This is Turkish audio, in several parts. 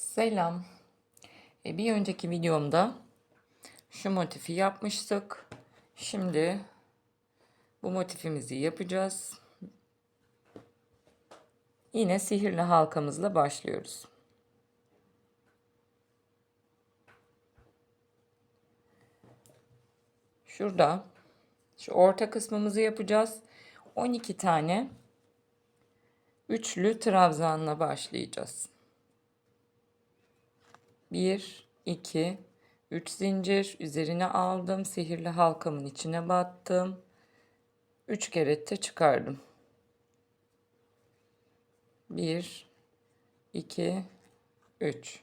Selam. E, bir önceki videomda şu motifi yapmıştık. Şimdi bu motifimizi yapacağız. Yine sihirli halkamızla başlıyoruz. Şurada şu orta kısmımızı yapacağız. 12 tane üçlü trabzanla başlayacağız. 1 2 3 zincir üzerine aldım. Sihirli halkamın içine battım. 3 kere de çıkardım. 1 2 3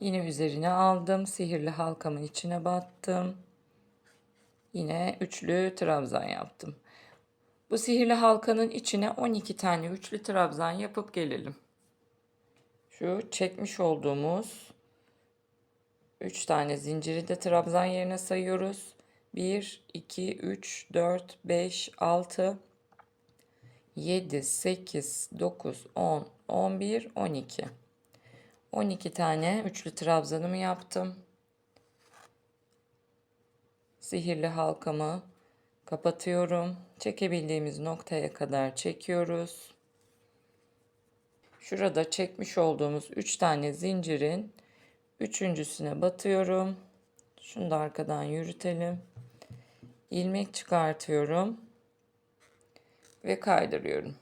Yine üzerine aldım. Sihirli halkamın içine battım. Yine üçlü trabzan yaptım. Bu sihirli halkanın içine 12 tane üçlü trabzan yapıp gelelim. Şu çekmiş olduğumuz 3 tane zinciri de trabzan yerine sayıyoruz. 1, 2, 3, 4, 5, 6, 7, 8, 9, 10, 11, 12. 12 tane üçlü trabzanımı yaptım. Sihirli halkamı kapatıyorum. Çekebildiğimiz noktaya kadar çekiyoruz. Şurada çekmiş olduğumuz 3 tane zincirin üçüncüsüne batıyorum. Şunu da arkadan yürütelim. İlmek çıkartıyorum ve kaydırıyorum.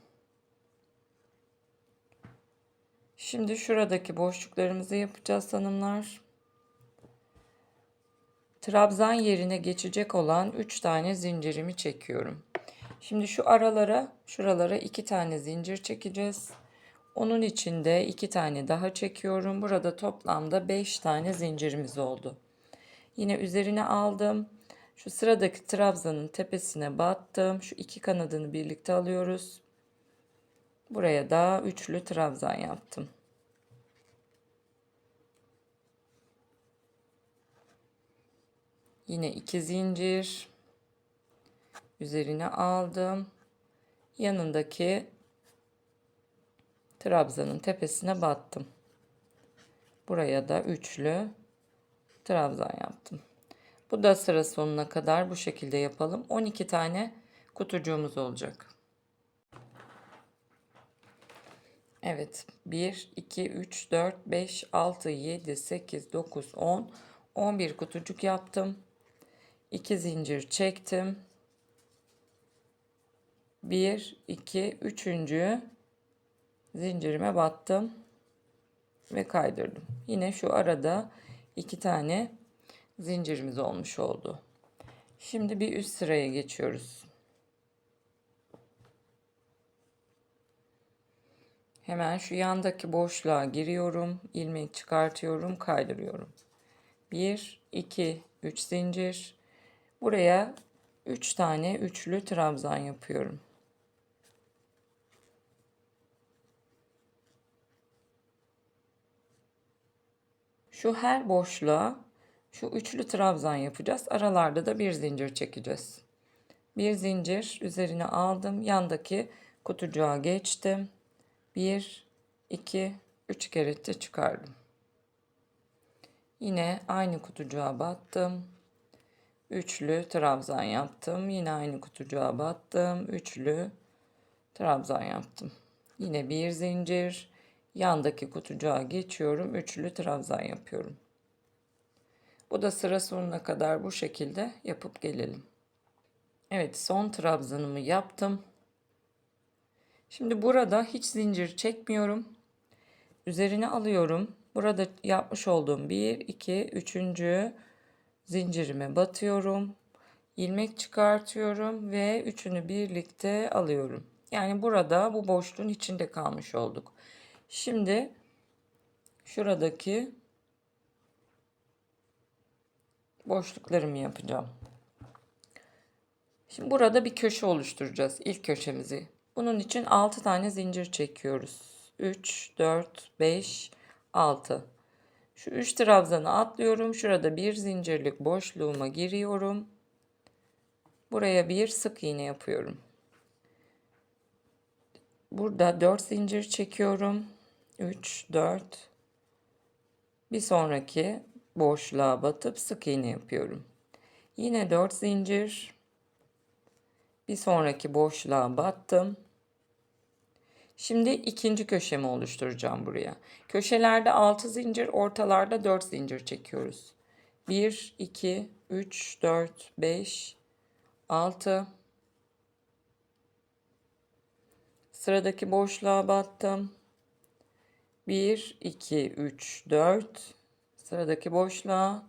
Şimdi şuradaki boşluklarımızı yapacağız hanımlar. Trabzan yerine geçecek olan 3 tane zincirimi çekiyorum. Şimdi şu aralara, şuralara 2 tane zincir çekeceğiz. Onun içinde 2 tane daha çekiyorum. Burada toplamda 5 tane zincirimiz oldu. Yine üzerine aldım. Şu sıradaki trabzanın tepesine battım. Şu iki kanadını birlikte alıyoruz. Buraya da üçlü trabzan yaptım. Yine iki zincir. Üzerine aldım. Yanındaki trabzanın tepesine battım. Buraya da üçlü trabzan yaptım. Bu da sıra sonuna kadar bu şekilde yapalım. 12 tane kutucuğumuz olacak. Evet. 1, 2, 3, 4, 5, 6, 7, 8, 9, 10, 11 kutucuk yaptım. 2 zincir çektim. 1, 2, 3. zincirime battım ve kaydırdım. Yine şu arada iki tane zincirimiz olmuş oldu. Şimdi bir üst sıraya geçiyoruz. Hemen şu yandaki boşluğa giriyorum. ilmek çıkartıyorum, kaydırıyorum. 1 2 3 zincir. Buraya 3 tane üçlü trabzan yapıyorum. Şu her boşluğa şu üçlü trabzan yapacağız. Aralarda da bir zincir çekeceğiz. Bir zincir üzerine aldım. Yandaki kutucuğa geçtim. Bir, iki, üç kere de çıkardım. Yine aynı kutucuğa battım. Üçlü trabzan yaptım. Yine aynı kutucuğa battım. Üçlü trabzan yaptım. Yine bir zincir. Yandaki kutucuğa geçiyorum. Üçlü trabzan yapıyorum. Bu da sıra sonuna kadar bu şekilde yapıp gelelim. Evet son trabzanımı yaptım. Şimdi burada hiç zincir çekmiyorum. Üzerine alıyorum. Burada yapmış olduğum 1, 2, 3. zincirime batıyorum. ilmek çıkartıyorum ve üçünü birlikte alıyorum. Yani burada bu boşluğun içinde kalmış olduk. Şimdi şuradaki boşluklarımı yapacağım. Şimdi burada bir köşe oluşturacağız. ilk köşemizi. Bunun için 6 tane zincir çekiyoruz. 3, 4, 5, 6. Şu 3 trabzanı atlıyorum. Şurada bir zincirlik boşluğuma giriyorum. Buraya bir sık iğne yapıyorum. Burada 4 zincir çekiyorum. 3, 4, Bir sonraki boşluğa batıp sık iğne yapıyorum. Yine 4 zincir. Bir sonraki boşluğa battım. Şimdi ikinci köşemi oluşturacağım buraya. Köşelerde 6 zincir, ortalarda 4 zincir çekiyoruz. 1, 2, 3, 4, 5, 6. Sıradaki boşluğa battım. 1, 2, 3, 4. Sıradaki boşluğa.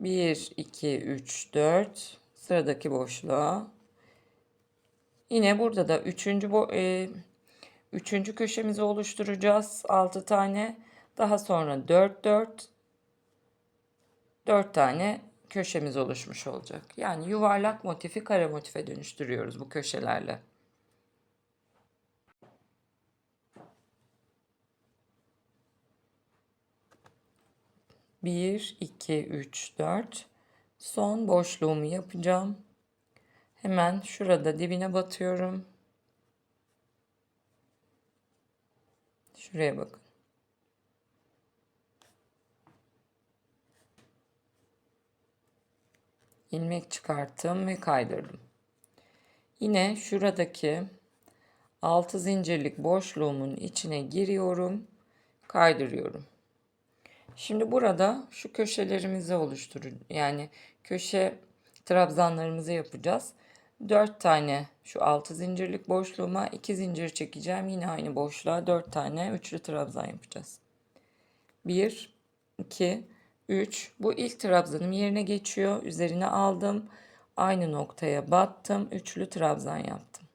1, 2, 3, 4. Sıradaki boşluğa. Yine burada da üçüncü, bo e, üçüncü köşemizi oluşturacağız. 6 tane. Daha sonra 4, 4. 4 tane köşemiz oluşmuş olacak. Yani yuvarlak motifi kare motife dönüştürüyoruz bu köşelerle. Bir, iki, üç, dört. Son boşluğumu yapacağım. Hemen şurada dibine batıyorum. Şuraya bakın. ilmek çıkarttım ve kaydırdım. Yine şuradaki 6 zincirlik boşluğumun içine giriyorum, kaydırıyorum. Şimdi burada şu köşelerimizi oluşturun. Yani köşe trabzanlarımızı yapacağız. 4 tane şu 6 zincirlik boşluğuma 2 zincir çekeceğim. Yine aynı boşluğa 4 tane üçlü trabzan yapacağız. 1 2 3. Bu ilk trabzanım yerine geçiyor. Üzerine aldım. Aynı noktaya battım. Üçlü trabzan yaptım.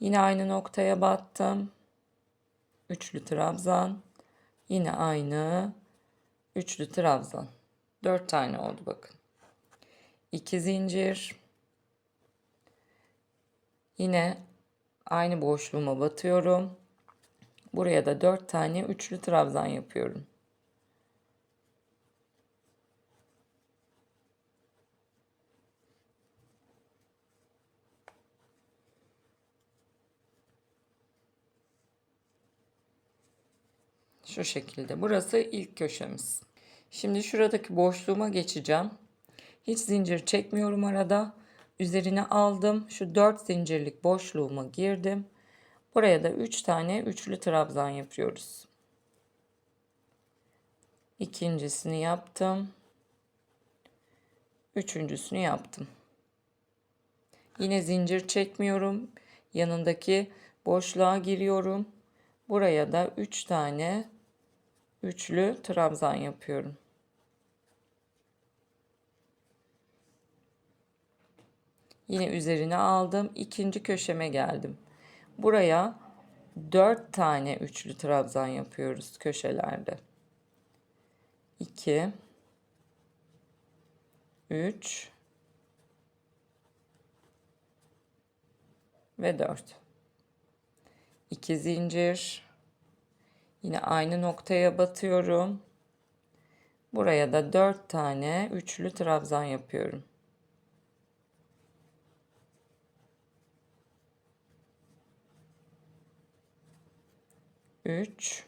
Yine aynı noktaya battım. Üçlü trabzan. Yine aynı. Üçlü trabzan. Dört tane oldu bakın. İki zincir. Yine aynı boşluğuma batıyorum. Buraya da dört tane üçlü trabzan yapıyorum. Şu şekilde. Burası ilk köşemiz. Şimdi şuradaki boşluğuma geçeceğim. Hiç zincir çekmiyorum arada. Üzerine aldım. Şu 4 zincirlik boşluğuma girdim. Buraya da 3 tane üçlü trabzan yapıyoruz. İkincisini yaptım. Üçüncüsünü yaptım. Yine zincir çekmiyorum. Yanındaki boşluğa giriyorum. Buraya da 3 tane üçlü trabzan yapıyorum. Yine üzerine aldım. ikinci köşeme geldim. Buraya 4 tane üçlü trabzan yapıyoruz köşelerde. 2 3 ve 4. 2 zincir Yine aynı noktaya batıyorum. Buraya da 4 tane üçlü trabzan yapıyorum. Üç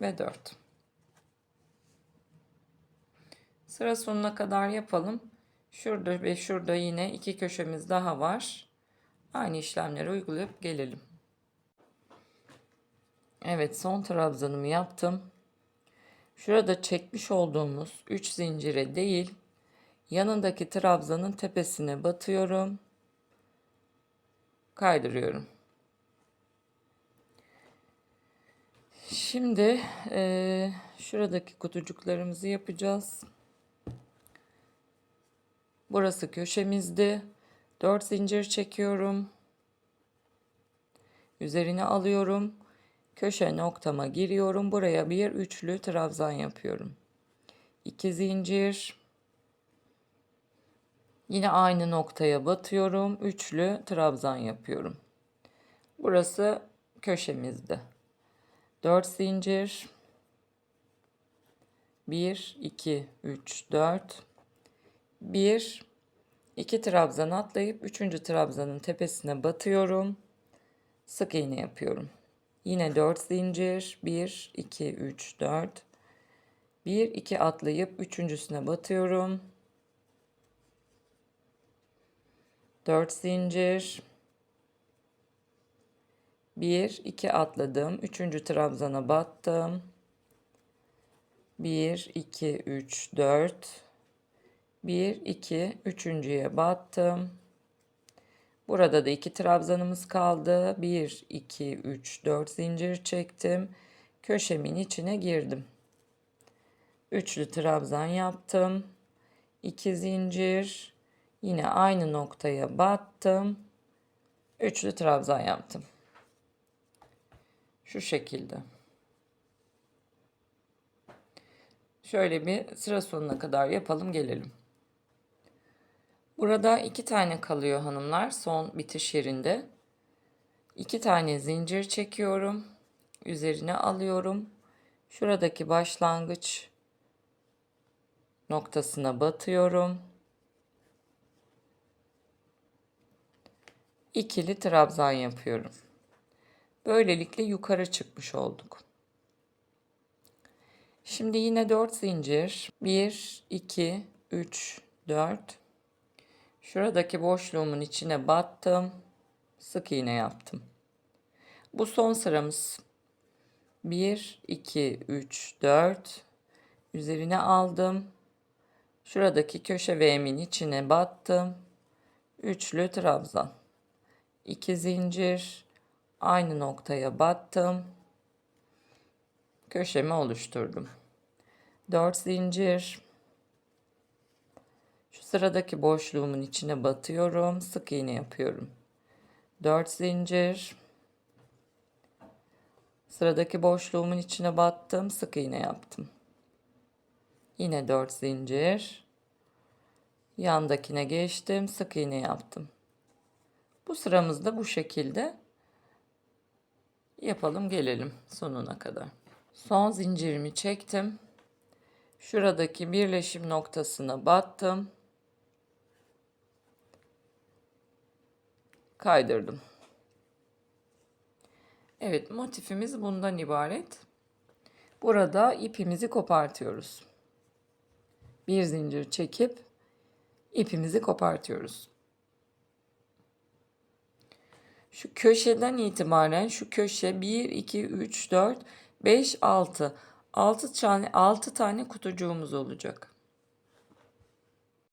ve dört. Sıra sonuna kadar yapalım. Şurada ve şurada yine iki köşemiz daha var. Aynı işlemleri uygulayıp gelelim. Evet son trabzanımı yaptım. Şurada çekmiş olduğumuz 3 zincire değil yanındaki trabzanın tepesine batıyorum. Kaydırıyorum. Şimdi e, şuradaki kutucuklarımızı yapacağız. Burası köşemizdi. 4 zincir çekiyorum. Üzerine alıyorum. Köşe noktama giriyorum. Buraya bir üçlü trabzan yapıyorum. 2 zincir. Yine aynı noktaya batıyorum. Üçlü trabzan yapıyorum. Burası köşemizde. 4 zincir. 1 2 3 4 1 2 trabzan atlayıp 3. trabzanın tepesine batıyorum. Sık iğne yapıyorum. Yine 4 zincir. 1, 2, 3, 4. 1, 2 atlayıp üçüncüsüne batıyorum. 4 zincir. 1, 2 atladım. Üçüncü trabzana battım. 1, 2, 3, 4. 1, 2, üçüncüye battım. Burada da iki trabzanımız kaldı. 1, 2, 3, 4 zincir çektim. Köşemin içine girdim. Üçlü trabzan yaptım. 2 zincir. Yine aynı noktaya battım. Üçlü trabzan yaptım. Şu şekilde. Şöyle bir sıra sonuna kadar yapalım gelelim. Burada iki tane kalıyor hanımlar son bitiş yerinde. İki tane zincir çekiyorum. Üzerine alıyorum. Şuradaki başlangıç noktasına batıyorum. İkili trabzan yapıyorum. Böylelikle yukarı çıkmış olduk. Şimdi yine 4 zincir. 1, 2, 3, 4. Şuradaki boşluğumun içine battım. Sık iğne yaptım. Bu son sıramız. 1, 2, 3, 4. Üzerine aldım. Şuradaki köşe V'min içine battım. Üçlü trabzan. 2 zincir. Aynı noktaya battım. Köşemi oluşturdum. 4 zincir. Şu sıradaki boşluğumun içine batıyorum. Sık iğne yapıyorum. 4 zincir. Sıradaki boşluğumun içine battım. Sık iğne yaptım. Yine 4 zincir. Yandakine geçtim. Sık iğne yaptım. Bu sıramızda bu şekilde yapalım gelelim sonuna kadar. Son zincirimi çektim. Şuradaki birleşim noktasına battım. Kaydırdım. Evet motifimiz bundan ibaret. Burada ipimizi kopartıyoruz. Bir zincir çekip ipimizi kopartıyoruz. Şu köşeden itibaren şu köşe 1 2 3 4 5 6 6 tane 6 tane kutucuğumuz olacak.